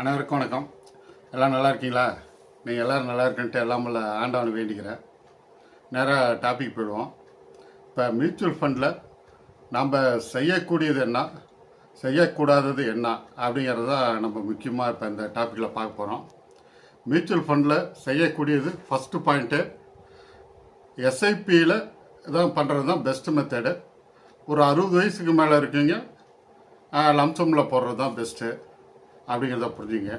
அனைவருக்கும் வணக்கம். எல்லாம் நல்லா இருக்கீங்களா? நீங்கள் எல்லோரும் நல்லா இருக்குன்ட்டு எல்லாம் உள்ள ஆண்டவனை வேண்டிக்கிறேன். நேராக டாபிக் போயிடுவோம். இப்போ மியூச்சுவல் ஃபண்டில் நம்ம செய்யக்கூடியது என்ன? செய்யக்கூடாதது என்ன? அப்படிங்கிறது தான் நம்ம முக்கியமாக இப்போ இந்த டாப்பிக்கில் பார்க்க போகிறோம் மியூச்சுவல் ஃபண்டில் செய்யக்கூடியது ஃபஸ்ட்டு பாயிண்ட்டு எஸ்ஐபியில் தான் பண்ணுறது தான் பெஸ்ட் மெத்தடு ஒரு அறுபது வயசுக்கு மேலே இருக்கீங்க. லம்சமில் போடுறது தான் பெஸ்ட்டு அப்படிங்கிறத புரிஞ்சுங்க.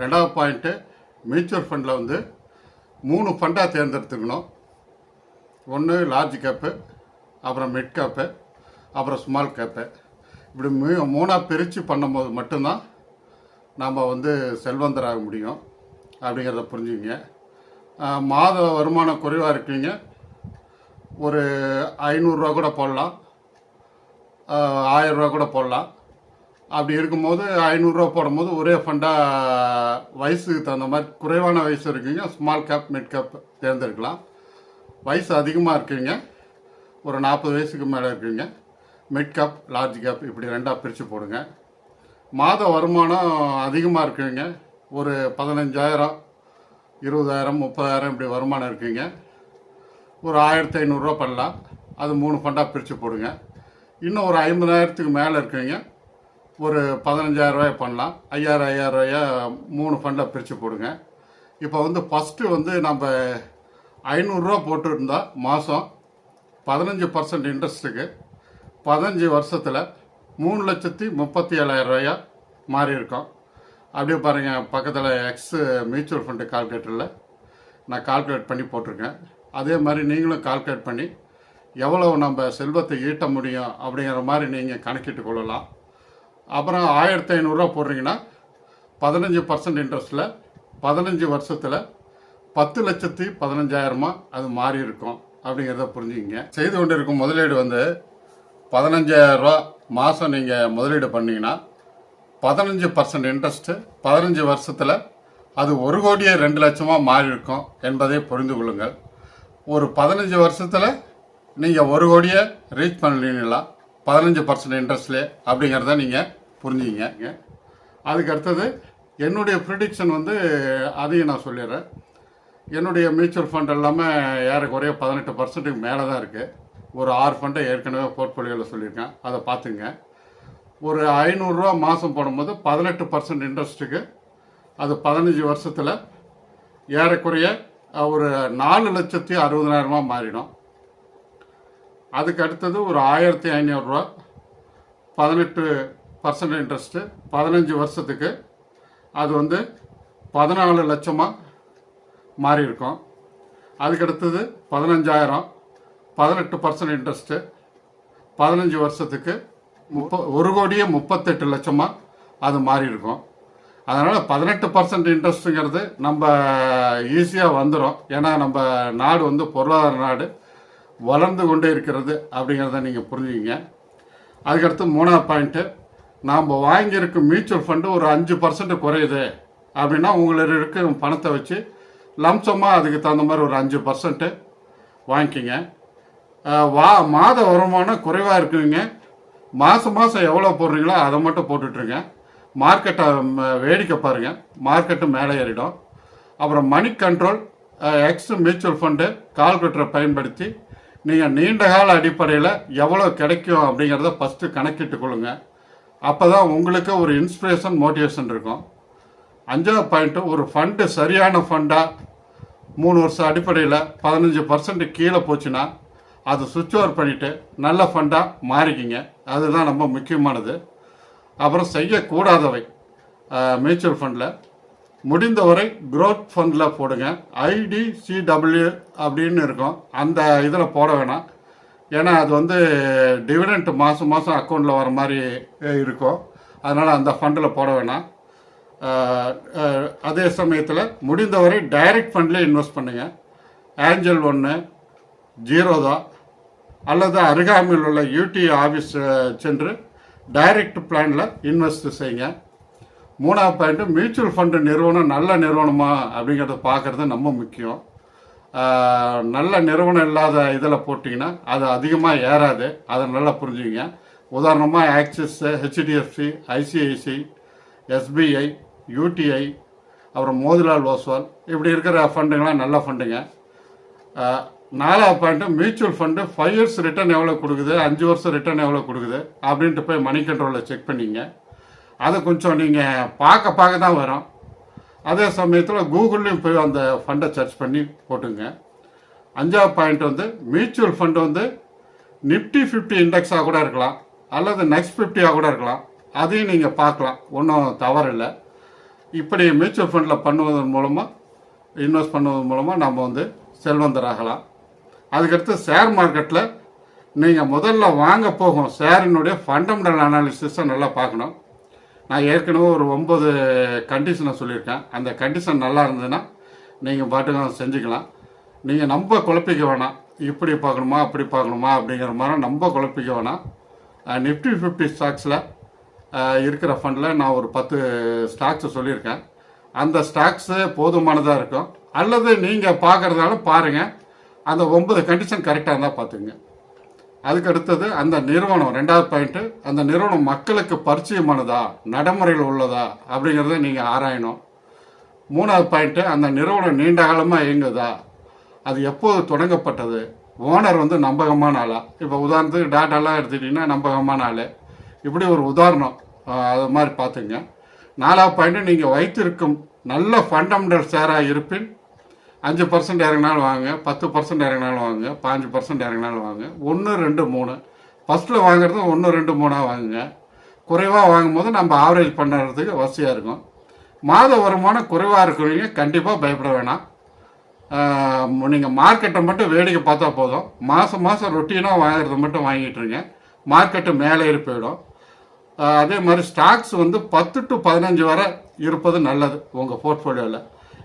ரெண்டாவது பாயிண்ட்டு மியூச்சுவல் ஃபண்டில் வந்து மூணு ஃபண்டாக தேர்ந்தெடுத்துக்கணும். ஒன்று லார்ஜ் கேப்பு அப்புறம் மிட் கேப்பு அப்புறம் ஸ்மால் கேப்பு இப்படி மூ மூணாக பிரித்து பண்ணும்போது மட்டும்தான் நாம் வந்து செல்வந்தராக முடியும் அப்படிங்கிறத புரிஞ்சுங்க மாத வருமானம் குறைவாக இருக்கீங்க. ஒரு ஐநூறுரூவா கூட போடலாம். ஆயிரரூவா கூட போடலாம். அப்படி இருக்கும்போது ஐநூறுரூவா போடும்போது ஒரே ஃபண்டாக வயசுக்கு தகுந்த மாதிரி குறைவான வயசு இருக்கீங்க ஸ்மால் கேப் மிட் கேப் தேர்ந்தெடுக்கலாம். வயசு அதிகமாக இருக்கீங்க ஒரு நாற்பது வயசுக்கு மேலே இருக்கீங்க மிட் கேப் லார்ஜ் கேப் இப்படி ரெண்டாக பிரித்து போடுங்க. மாத வருமானம் அதிகமாக இருக்குங்க ஒரு பதினஞ்சாயிரம் இருபதாயிரம் முப்பதாயிரம் இப்படி வருமானம் இருக்குங்க. ஒரு ஆயிரத்தி ஐநூறுரூவா பண்ணலாம் அது மூணு ஃபண்டாக பிரித்து போடுங்க. இன்னும் ஒரு ஐம்பதாயிரத்துக்கு மேலே இருக்கீங்க ஒரு பதினஞ்சாயிரம் பண்ணலாம். ஐயாயிரம் ஐயாயிரம் ரூபாயா மூணு ஃபண்டில் பிரித்து போடுங்க. இப்போ வந்து ஃபஸ்ட்டு வந்து நம்ம ஐநூறுரூவா போட்டுருந்தா மாதம் பதினஞ்சு பர்சன்ட் இன்ட்ரெஸ்ட்டுக்கு பதினஞ்சு வருஷத்தில் மூணு லட்சத்தி முப்பத்தி ஏழாயிரம் ரூபாயா மாறி இருக்கோம் அப்படியே பாருங்கள் பக்கத்தில் எக்ஸு மியூச்சுவல் ஃபண்டு கால்குலேட்டரில் நான் கால்குலேட் பண்ணி போட்டிருக்கேன். அதே மாதிரி நீங்களும் கால்குலேட் பண்ணி எவ்வளவு நம்ம செல்வத்தை ஈட்ட முடியும் அப்படிங்கிற மாதிரி நீங்கள் கணக்கிட்டு கொள்ளலாம். அப்புறம் ஆயிரத்தி ஐநூறுரூவா போடுறீங்கன்னா பதினஞ்சு பர்சன்ட் இன்ட்ரெஸ்ட்டில் பதினஞ்சு வருஷத்தில் பத்து லட்சத்தி பதினஞ்சாயிரமா அது மாறி இருக்கும் அப்படிங்கிறத புரிஞ்சுக்கிங்க. செய்து கொண்டு இருக்கும் முதலீடு வந்து பதினஞ்சாயிரரூவா மாதம் நீங்கள் முதலீடு பண்ணீங்கன்னா பதினஞ்சு பர்சன்ட் இன்ட்ரெஸ்ட்டு பதினஞ்சு வருஷத்தில் அது ஒரு கோடியே ரெண்டு லட்சமாக மாறி இருக்கும் என்பதை புரிந்து கொள்ளுங்கள். ஒரு பதினஞ்சு வருஷத்தில் நீங்கள் ஒரு கோடியை ரீச் பண்ணலீங்களா? பதினஞ்சு பர்சன்ட் இன்ட்ரெஸ்ட்லேயே அப்படிங்கிறத நீங்கள் புரிஞ்சுக்கிங்க. அதுக்கு அடுத்தது என்னுடைய ப்ரிடிக்ஷன் வந்து அதையும் நான் சொல்லிடுறேன். என்னுடைய மியூச்சுவல் ஃபண்ட் எல்லாமே ஏறக்குறைய பதினெட்டு பர்சன்ட்டுக்கு மேலே தான் இருக்குது ஒரு ஆறு ஃபண்டை ஏற்கனவே போர்ட்ஃபோலியோவில் சொல்லியிருக்கேன். அதை பார்த்துங்க. ஒரு ஐநூறுரூவா மாதம் போடும்போது பதினெட்டு பர்சன்ட் இன்ட்ரெஸ்ட்டுக்கு அது பதினஞ்சு வருஷத்தில் ஏறக்குறைய ஒரு நாலு லட்சத்தி அறுபதனாயிரமா மாறிடும். அதுக்கு அடுத்தது ஒரு ஆயிரத்தி ஐநூறுரூவா பதினெட்டு பர்சன்ட் இன்ட்ரெஸ்ட்டு பதினஞ்சு வருஷத்துக்கு அது வந்து பதினாலு லட்சமாக மாறி இருக்கும் அதுக்கு அடுத்தது பதினஞ்சாயிரம் பதினெட்டு பர்சன்ட் இன்ட்ரெஸ்ட்டு பதினஞ்சு வருஷத்துக்கு முப்ப ஒரு கோடியே முப்பத்தெட்டு லட்சமாக அது மாறி இருக்கும் அதனால் பதினெட்டு பர்சன்ட் இன்ட்ரெஸ்ட்டுங்கிறது நம்ம ஈஸியாக வந்துடும் ஏன்னா நம்ம நாடு வந்து பொருளாதார நாடு. வளர்ந்து கொண்டே இருக்கிறது அப்படிங்கிறத நீங்கள் புரிஞ்சுக்கிங்க. அதுக்கடுத்து மூணாவது பாயிண்ட்டு நாம் வாங்கியிருக்கும் மியூச்சுவல் ஃபண்டு ஒரு அஞ்சு பர்சன்ட் குறையுது அப்படின்னா உங்களுக்கு இருக்க பணத்தை வச்சு லம்சமாக அதுக்கு தகுந்த மாதிரி ஒரு அஞ்சு பர்சன்ட்டு வாங்கிக்கிங்க. வா மாத வருமானம் குறைவாக இருக்குங்க மாதம் மாதம் எவ்வளோ போடுறீங்களோ அதை மட்டும் போட்டுட்ருங்க. மார்க்கெட்டை வேடிக்கை பாருங்கள் மார்க்கெட்டு மேலே ஏறிடும். அப்புறம் மணி கண்ட்ரோல் எக்ஸ் மியூச்சுவல் ஃபண்டு கால்குலேட்டரை பயன்படுத்தி நீங்கள் நீண்ட கால அடிப்படையில் எவ்வளோ கிடைக்கும் அப்படிங்கிறத ஃபஸ்ட்டு கணக்கிட்டு கொள்ளுங்க. அப்போ தான் உங்களுக்கு ஒரு இன்ஸ்பிரேஷன் மோட்டிவேஷன் இருக்கும். அஞ்சாவது பாயிண்ட்டு ஒரு ஃபண்டு சரியான ஃபண்டாக மூணு வருஷம் அடிப்படையில் பதினஞ்சு பர்சன்ட் கீழே போச்சுன்னா அதை சுவிட்ச் ஓவர் பண்ணிவிட்டு நல்ல ஃபண்டாக மாறிக்கிங்க. அதுதான் ரொம்ப முக்கியமானது. அப்புறம் செய்யக்கூடாதவை மியூச்சுவல் ஃபண்டில் முடிந்தவரை க்ரோத் ஃபண்டில் போடுங்க. ஐடிசிடபிள்யூ அப்படின்னு இருக்கும். அந்த இதில் போட வேணாம். ஏன்னா அது வந்து டிவிடெண்ட் மாதம் மாதம் அக்கௌண்ட்டில் வர மாதிரி இருக்கும். அதனால் அந்த ஃபண்டில் போட வேணாம். அதே சமயத்தில் முடிந்தவரை டைரக்ட் ஃபண்ட்லேயே இன்வெஸ்ட் பண்ணுங்கள் ஏஞ்சல் ஒன்று ஜீரோதா அல்லது அருகாமையில் உள்ள யூடி ஆஃபீஸ் சென்று டைரக்ட் பிளானில் இன்வெஸ்ட் செய்யுங்க மூணாவது பாயிண்ட்டு மியூச்சுவல் ஃபண்டு நிறுவனம் நல்ல நிறுவனமா அப்படிங்கிறத பார்க்குறது ரொம்ப முக்கியம். நல்ல நிறுவனம் இல்லாத இதில் போட்டிங்கன்னா அது அதிகமாக ஏறாது. அதை நல்லா புரிஞ்சுக்கிங்க. உதாரணமாக Axis HDFC ICICI SBI UTI அப்புறம் மோதிலால் ஓஸ்வால் இப்படி இருக்கிற ஃபண்டுங்களாம் நல்ல ஃபண்டுங்க நாலாவது point mutual fund five years return எவ்வளோ கொடுக்குது? அஞ்சு வருஷம் ரிட்டர்ன் எவ்வளோ கொடுக்குது? அப்படின்ட்டு போய் மணி கண்ட்ரோலில் செக் பண்ணிங்க. அதை கொஞ்சம் நீங்கள் பார்க்க பார்க்க தான் வரும். அதே சமயத்தில் கூகுள்லேயும் போய் அந்த ஃபண்டை சர்ச் பண்ணி போட்டுங்க. அஞ்சாவது பாயிண்ட் வந்து மியூச்சுவல் ஃபண்ட் வந்து நிஃப்டி ஃபிஃப்டி இண்டெக்ஸாக கூட இருக்கலாம். அல்லது நெக்ஸ்ட் ஃபிஃப்டியாக கூட இருக்கலாம். அதையும் நீங்கள் பார்க்கலாம். ஒன்றும் தவறில்லை. இப்படி மியூச்சுவல் ஃபண்டில் பண்ணுவதன் மூலமாக இன்வெஸ்ட் பண்ணுவதன் மூலமாக நம்ம வந்து செல்வந்தராகலாம். அதுக்கடுத்து ஷேர் மார்க்கெட்டில் நீங்கள் முதல்ல வாங்க போகும் ஷேரினுடைய ஃபண்டமெண்டல் அனாலிசிஸை நல்லா பார்க்கணும். நான் ஏற்கனவே ஒரு ஒம்பது கண்டிஷனை சொல்லியிருக்கேன். அந்த கண்டிஷன் நல்லா இருந்ததுன்னா நீங்கள் பாட்டுக்கு செஞ்சுக்கலாம். நீங்கள் நம்ம குழப்பிக்க வேணாம். இப்படி பார்க்கணுமா அப்படி பார்க்கணுமா அப்படிங்கிற மாதிரி நம்ம குழப்பிக்க வேணாம். நிஃப்டி ஃபிஃப்டி ஸ்டாக்ஸில் இருக்கிற ஃபண்டில் நான் ஒரு பத்து ஸ்டாக்ஸை சொல்லியிருக்கேன். அந்த ஸ்டாக்ஸு போதுமானதாக இருக்கும். அல்லது நீங்கள் பார்க்குறதால பாருங்கள் அந்த ஒன்பது கண்டிஷன் கரெக்டாக இருந்தால் பார்த்துங்க அதுக்கு அடுத்தது அந்த நிறுவனம் ரெண்டாவது பாயிண்ட்டு அந்த நிறுவனம் மக்களுக்கு பரிச்சயமானதா நடைமுறையில் உள்ளதா அப்படிங்கிறத நீங்கள் ஆராயணும். மூணாவது பாயிண்ட்டு அந்த நிறுவனம் நீண்ட காலமாக இயங்குதா? அது எப்போது தொடங்கப்பட்டது? ஓனர் வந்து நம்பகமான ஆளா? இப்போ உதாரணத்துக்கு டாட்டாலாம் எடுத்துக்கிட்டிங்கன்னா நம்பகமான ஆள். இப்படி ஒரு உதாரணம் அது மாதிரி பார்த்துங்க நாலாவது பாயிண்ட்டு நீங்கள் வைத்திருக்கும் நல்ல ஃபண்டமெண்டல் ஷேராக இருப்பின் அஞ்சு பர்சன்ட் இறங்கினாலும் வாங்க பத்து பர்சன்ட் இறங்கினாலும் வாங்க பாஞ்சு பர்சன்ட் இறங்கினாலும் வாங்க. ஒன்று ரெண்டு மூணு. ஃபஸ்ட்டில் வாங்குறது ஒன்று ரெண்டு மூணாக வாங்குங்க. குறைவாக வாங்கும்போது நம்ம ஆவரேஜ் பண்ணுறதுக்கு வசதியாக இருக்கும். மாத வருமானம் குறைவாக இருக்கிறவங்க கண்டிப்பாக பயப்பட வேணாம். நீங்கள் மார்க்கெட்டை மட்டும் வேடிக்கை பார்த்தா போதும். மாதம் மாதம் ரொட்டீனாக வாங்குறத மட்டும் வாங்கிட்டுருங்க மார்க்கெட்டு மேலே ஏறி போயிடும். அதே மாதிரி ஸ்டாக்ஸ் வந்து பத்து டு பதினஞ்சு வரை இருப்பது நல்லது உங்கள் போர்ட்ஃபோலியோவில்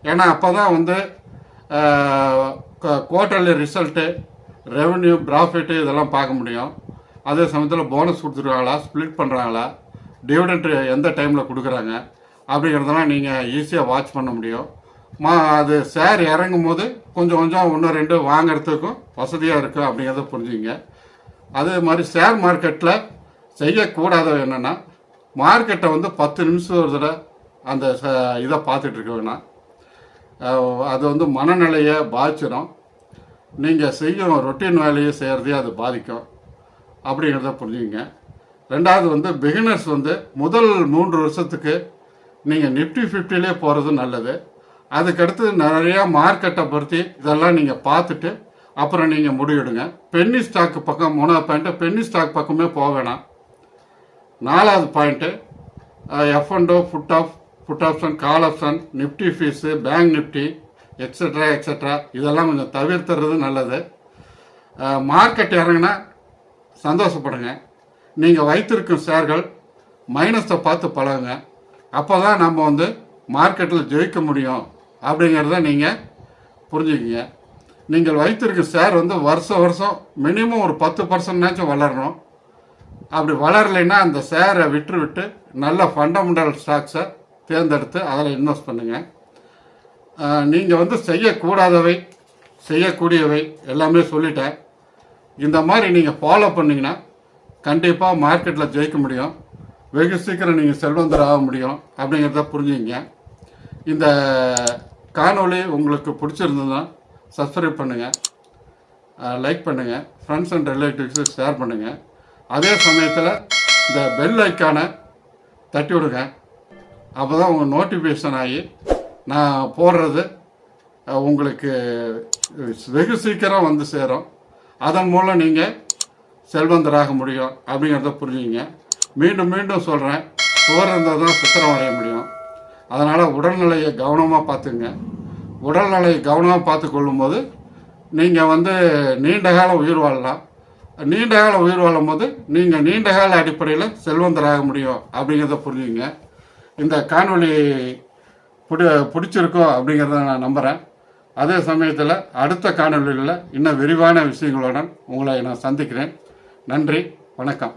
ஏன்னா அப்போ தான் வந்து குவார்டர்லி ரிசல்ட்டு ரெவன்யூ ப்ராஃபிட்டு இதெல்லாம் பார்க்க முடியும். அதே சமயத்தில் போனஸ் கொடுத்துருக்காங்களா ஸ்ப்ளிட் பண்ணுறாங்களா டிவிடெண்ட் எந்த டைமில் கொடுக்குறாங்க அப்படிங்கிறதெல்லாம் நீங்கள் ஈஸியாக வாட்ச் பண்ண முடியும். மா அது ஷேர் இறங்கும் போது கொஞ்சம் கொஞ்சம் ஒன்று ரெண்டு வாங்குறதுக்கும் வசதியாக இருக்கும் அப்படிங்கிறத புரிஞ்சுங்க அதே மாதிரி ஷேர் மார்க்கெட்டில் செய்யக்கூடாதது என்னென்னா மார்க்கெட்டை வந்து பத்து நிமிஷம் ஒரு தடவை அந்த ச- இதை பார்த்துட்டு இருக்க வேணாம் அது வந்து மனநிலையை பாதிச்சிடும் நீங்கள் செய்யும் ரொட்டீன் வேலையை செய்கிறதே அது பாதிக்கும். அப்படிங்கிறத புரிஞ்சுங்க ரெண்டாவது வந்து பிகினர்ஸ் வந்து முதல் மூன்று வருஷத்துக்கு நீங்கள் நிஃப்டி ஃபிஃப்டிலே போகிறது நல்லது. அதுக்கடுத்து நிறையா மார்க்கெட்டை பற்றி இதெல்லாம் நீங்கள் பார்த்துட்டு அப்புறம் நீங்கள் முடிவிடுங்க. பென்னி ஸ்டாக் பக்கம் மூணாவது பாயிண்ட்டு பென்னி ஸ்டாக் பக்கமே போக வேணாம். நாலாவது point F and O put of put option call option Nifty fees bank Nifty extra extra இதெல்லாம் கொஞ்சம் தவிர்த்துறது நல்லது. மார்க்கெட் இறங்கினா சந்தோஷப்படுங்க. நீங்கள் வைத்திருக்கும் ஷேர்கள் மைனஸை பார்த்து பழகுங்க. அப்போ தான் நம்ம வந்து மார்க்கெட்டில் ஜெயிக்க முடியும் அப்படிங்கிறத நீங்கள் புரிஞ்சுக்கிங்க. நீங்கள் வைத்திருக்கும் ஷேர் வந்து வருஷம் வருஷம் மினிமம் ஒரு பத்து பர்சன்ட்னாச்சும் வளரணும். அப்படி வளரலைன்னா அந்த ஷேரை விட்டு விட்டு நல்ல ஃபண்டமெண்டல் ஸ்டாக்ஸை தேர்ந்தெடுத்து அதில் இன்வெஸ்ட் பண்ணுங்கள் நீங்கள் வந்து செய்யக்கூடாதவை செய்யக்கூடியவை எல்லாமே சொல்லிட்டேன். இந்த மாதிரி நீங்கள் ஃபாலோ பண்ணிங்கன்னா கண்டிப்பாக மார்க்கெட்டில் ஜெயிக்க முடியும். வெகு சீக்கிரம் நீங்கள் செல்வந்தர் ஆக முடியும் அப்படிங்கிறத புரிஞ்சுங்க இந்த காணொலி உங்களுக்கு பிடிச்சிருந்ததுன்னா சப்ஸ்கிரைப் பண்ணுங்கள் லைக் பண்ணுங்கள் ஃப்ரெண்ட்ஸ் அண்ட் ரிலேட்டிவ்ஸுக்கு ஷேர் பண்ணுங்கள் அதே சமயத்தில் இந்த பெல் ஐக்கானை தட்டி விடுங்க. அப்போ தான் உங்கள் நோட்டிஃபிகேஷன் ஆகி நான் போடுறது உங்களுக்கு வெகு சீக்கிரம் வந்து சேரும். அதன் மூலம் நீங்கள் செல்வந்தராக முடியும் அப்படிங்கிறத புரிஞ்சுங்க மீண்டும் மீண்டும் சொல்கிறேன் சுவர் இருந்தால் தான் சித்திரம் வரைய முடியும். அதனால் உடல்நிலையை கவனமாக பார்த்துங்க. உடல்நிலையை கவனமாக பார்த்து கொள்ளும்போது நீங்கள் வந்து நீண்ட காலம் உயிர் வாழலாம். நீண்ட காலம் உயிர் வாழும் போது நீங்கள் நீண்ட கால அடிப்படையில் செல்வந்தராக முடியும் அப்படிங்கிறத புரிஞ்சுங்க இந்த காணொளி பிடி பிடிச்சிருக்கோ அப்படிங்கிறத நான் நம்புகிறேன் அதே சமயத்தில் அடுத்த காணொலிகளில் இன்னும் விரிவான விஷயங்களுடன் உங்களை நான் சந்திக்கிறேன். நன்றி வணக்கம்.